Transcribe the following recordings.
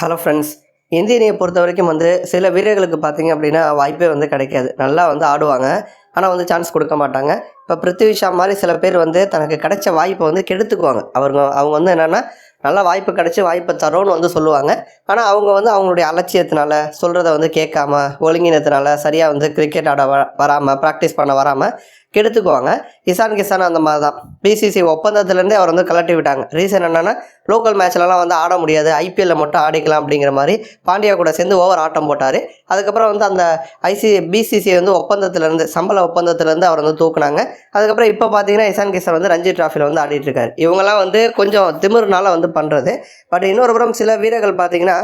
Hello friends இந்தியனையை பொறுத்த வரைக்கும் வந்து சில வீரர்களுக்கு பார்த்தீங்க அப்படின்னா வாய்ப்பே வந்து கிடைக்காது. நல்லா வந்து ஆடுவாங்க. ஆனால் வந்து சான்ஸ் கொடுக்க மாட்டாங்க. இப்போ பிருத்திவி ஷா மாதிரி சில பேர் வந்து தனக்கு கிடைச்ச வாய்ப்பை வந்து கெடுத்துக்குவாங்க. அவங்க அவங்க வந்து என்னென்னா நல்லா வாய்ப்பு கிடைச்சி வாய்ப்பை தரோன்னு வந்து சொல்லுவாங்க. ஆனால் அவங்க வந்து அவங்களுடைய அலட்சியத்தினால சொல்கிறத வந்து கேட்காம ஒழுங்கினத்தினால சரியாக வந்து கிரிக்கெட் ஆட வ வராமல் ப்ராக்டிஸ் பண்ண வராமல் கெடுத்துக்குவாங்க. இசான் கிசான் அந்த மாதிரி தான் பிசிசி ஒப்பந்தத்துலேருந்தே அவர் வந்து கலட்டி விட்டாங்க. ரீசன் என்னென்னா லோக்கல் மேட்ச்லலாம் வந்து ஆட முடியாது. ஐபிஎல்ல மட்டும் ஆடிக்கலாம் அப்படிங்கிற மாதிரி பாண்டியா கூட சேர்ந்து ஓவர் ஆட்டம் போட்டார். அதுக்கப்புறம் வந்து அந்த ஐசி பிசிசி வந்து ஒப்பந்தத்துலேருந்து சம்பள ஒப்பந்தத்துலேருந்து அவர் வந்து தூக்குனாங்க. அதுக்கப்புறம் இப்போ பார்த்தீங்கன்னா இசான் கிசான் வந்து ரஞ்சி டிராஃபியில் வந்து ஆடிட்டுருக்காரு இவங்கெல்லாம் வந்து கொஞ்சம் திமிருனால வந்து பண்ணுறது பட் இன்னொரு புறம் சில வீரர்கள் பார்த்தீங்கன்னா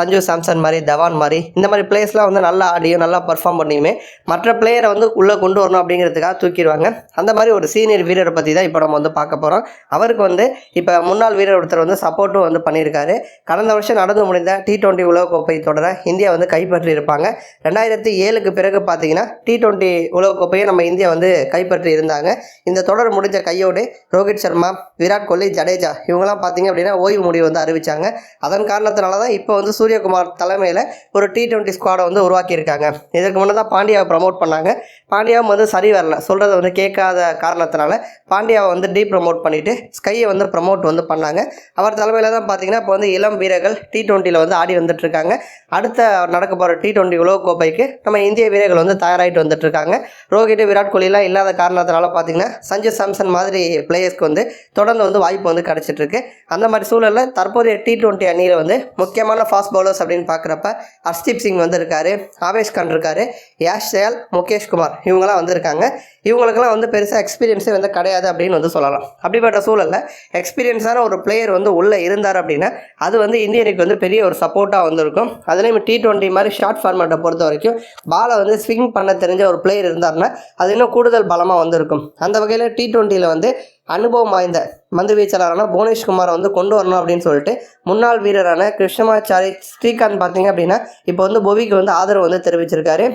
சஞ்சு சாம்சன் மாதிரி தவான் மாதிரி இந்த மாதிரி பிளேயர்ஸ்லாம் வந்து நல்லா ஆடியும் நல்லா பர்ஃபார்ம் பண்ணியுமே மற்ற பிளேயரை வந்து உள்ளே கொண்டு வரணும் அப்படிங்கிறதுக்காக தூக்கிடுவாங்க. அந்த மாதிரி ஒரு சீனியர் வீரரை பற்றி தான் இப்போ நம்ம வந்து பார்க்க போகிறோம் அவருக்கு வந்து இப்போ முன்னாள் வீரர் ஒருத்தர் வந்து சப்போர்ட்டும் வந்து பண்ணியிருக்காரு. கடந்த வருஷம் நடந்து முடிந்த டி டுவெண்ட்டி உலகக்கோப்பை தொடரை இந்தியா வந்து கைப்பற்றி இருப்பாங்க ரெண்டாயிரத்தி ஏழுக்கு பிறகு பார்த்தீங்கன்னா டி டுவெண்ட்டி உலகக்கோப்பையை நம்ம இந்தியா வந்து கைப்பற்றி இருந்தாங்க. இந்த தொடர் முடிஞ்ச கையோடு ரோஹித் சர்மா விராட் கோலி ஜடேஜா இவங்கெல்லாம் பார்த்தீங்க அப்படின்னா ஓய்வு முடிவு வந்து அறிவிச்சாங்க. அதன் காரணத்தினால தான் இப்போ வந்து சூரியகுமார் தலைமையில் ஒரு டி டுவெண்ட்டி ஸ்குவாடை வந்து உருவாக்கியிருக்காங்க. இதற்கு முன்னே தான் பாண்டியாவை ப்ரமோட் பண்ணாங்க. பாண்டியாவும் வந்து சரி வரல. சொல்கிறத வந்து கேட்காத காரணத்தினால பாண்டியாவை வந்து டீ ப்ரமோட் பண்ணிவிட்டு ஸ்கையை வந்து ப்ரமோட் வந்து பண்ணாங்க. அவர் தலைமையில் தான் பார்த்தீங்கன்னா இப்போ வந்து இளம் வீரர்கள் டி டுவெண்ட்டியில் வந்து ஆடி வந்துட்டுருக்காங்க. அடுத்த நடக்க போகிற டி டுவெண்ட்டி உலகக்கோப்பைக்கு நம்ம இந்திய வீரர்கள் வந்து தயாராகிட்டு வந்துட்டுருக்காங்க. ரோஹித் விராட் கோலிலாம் இல்லாத காரணத்தினால பார்த்தீங்கன்னா சஞ்சு சாம்சன் மாதிரி பிளேயர்ஸ்க்கு வந்து தொடர்ந்து வந்து வாய்ப்பு வந்து கிடச்சிட்ருக்கு. அந்த மாதிரி சூழலில் தற்போதைய டி டுவெண்ட்டி அணியில் வந்து முக்கியமான ஃபாஸ்ட் பவுலர்ஸ் அப்படின்னு பார்க்குறப்ப ஹர்ஷ்தீப் சிங் வந்து இருக்காரு ஆவேஷ் கான் இருக்காரு யாஷ் தயால் முகேஷ் குமார் இவங்களாம் வந்திருக்காங்க. இவங்களுக்கெல்லாம் வந்து பெருசாக எக்ஸ்பீரியன்ஸே வந்து கிடையாது அப்படின்னு வந்து சொல்லலாம். அப்படிப்பட்ட சூழலில் எக்ஸ்பீரியன்ஸான ஒரு பிளேயர் வந்து உள்ளே இருந்தார் அப்படின்னா அது வந்து இந்திய அணிக்கு வந்து பெரிய ஒரு சப்போர்ட்டாக வந்திருக்கும். அதுலேயும் டி டுவெண்ட்டி மாதிரி ஷார்ட் ஃபார்மேட்டை பொறுத்த வரைக்கும் பாலை வந்து ஸ்விங் பண்ண தெரிஞ்ச ஒரு பிளேயர் இருந்தாருன்னா அது இன்னும் கூடுதல் பலமாக வந்திருக்கும். அந்த வகையில் டி ட்வெண்ட்டியில் வந்து அனுபவம் வாய்ந்த மந்து வீச்சாளரான புவனேஷ்குமாரை வந்து கொண்டு வரணும் அப்படின்னு சொல்லிட்டு முன்னாள் வீரரான கிருஷ்ணமாச்சாரி ஸ்ரீகாந்த் பார்த்தீங்க அப்படின்னா இப்போ வந்து புவிக்கு வந்து ஆதரவு வந்து தெரிவிச்சிருக்காரு.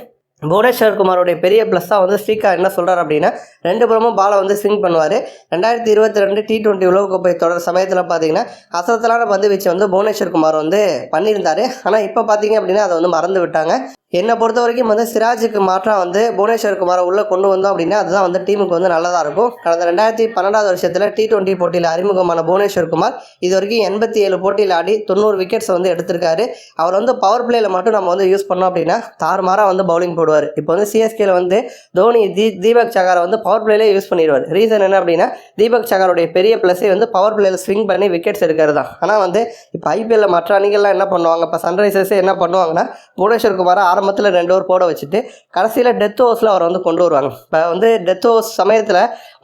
புவனேஸ்வர் குமாரோடைய பெரிய ப்ளஸ்ஸாக வந்து ஸ்ரீகாந்த் என்ன சொல்கிறார் அப்படின்னா ரெண்டு புறமும் பாலை வந்து ஸ்விங் பண்ணுவார். ரெண்டாயிரத்தி இருபத்தி ரெண்டு டி டுவெண்ட்டி உலகக்கோப்பை தொடர் சமயத்தில் பார்த்தீங்கன்னா அசத்தலான பந்து வீச்சு வந்து புவனேஸ்வர் குமார் வந்து பண்ணியிருந்தார். ஆனால் இப்போ பார்த்தீங்க அப்படின்னா அதை வந்து மறந்து விட்டாங்க. என்னை பொறுத்த வரைக்கும் வந்து சிராஜுக்கு மாற்றம் வந்து புவனேஸ்வர் குமாரை உள்ளே கொண்டு வந்தோம் அப்படின்னா அதுதான் வந்து டீமுக்கு வந்து நல்லதாக இருக்கும். கடந்த ரெண்டாயிரத்தி பன்னெண்டாவது வருஷத்தில் டி டுவெண்ட்டி போட்டியில் அறிமுகமான புவனேஸ்வர் குமார் இது வரைக்கும் எண்பத்தி ஏழு போட்டியில் ஆடி தொண்ணூறு விக்கெட்ஸ் வந்து எடுத்திருக்காரு. அவர் வந்து பவர் பிளேயில் மட்டும் நம்ம வந்து யூஸ் பண்ணோம் அப்படின்னா தாறுமாறாக வந்து பவுலிங் போடுவார். இப்போ வந்து சிஎஸ்கேல வந்து தோனி தீ தீபக் சகாரை வந்து பவர் பிளேலே யூஸ் பண்ணிடுவார். ரீசன் என்ன அப்படின்னா தீபக் சகாருடைய பெரிய ப்ளஸ்ஸே வந்து பவர் பிளேயில் ஸ்விங் பண்ணி விக்கெட்ஸ் எடுக்கிறது தான் ஆனால் வந்து இப்போ ஐபிஎல்ல மற்ற அணிகள்லாம் என்ன பண்ணுவாங்க? இப்போ சன்ரைசர்ஸே என்ன பண்ணுவாங்கன்னா புவனேஸ்வர் குமாரை ஆரம்பத்தில் ரெண்டு ஓவர் போட வச்சுட்டு கடைசியில் டெத் ஓவர்ஸில் அவரை வந்து கொண்டு வருவாங்க. இப்போ வந்து டெத் ஓவர்ஸ் சமயத்தில்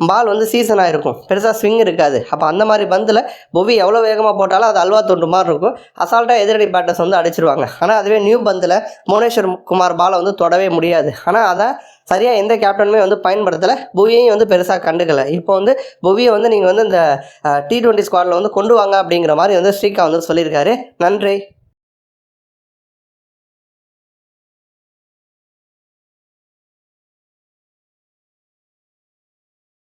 பால் வந்து சீசன் ஆகிருக்கும் பெருசாக ஸ்விங் இருக்காது. அப்போ அந்த மாதிரி பந்தில் புவி எவ்வளோ வேகமாக போட்டாலும் அது அல்வா தொண்டு மாதிரி இருக்கும். அசால்ட்டாக எதிரடி பேட்டர்ஸ் வந்து அடிச்சிருவாங்க. ஆனால் அதுவே நியூ பந்தில் புவனேஸ்வர் குமார் பாலை வந்து தொடவே முடியாது. ஆனால் அதை சரியாக எந்த கேப்டனுமே வந்து பயன்படுத்தலை. புவியையும் வந்து பெருசாக கண்டுக்கலை. இப்போ வந்து புவியை வந்து நீங்கள் வந்து இந்த டி ட்வெண்ட்டி ஸ்குவாடில் வந்து கொண்டு வாங்க அப்படிங்கிற மாதிரி வந்து ஸ்ரீகா வந்து சொல்லியிருக்காரு. நன்றி.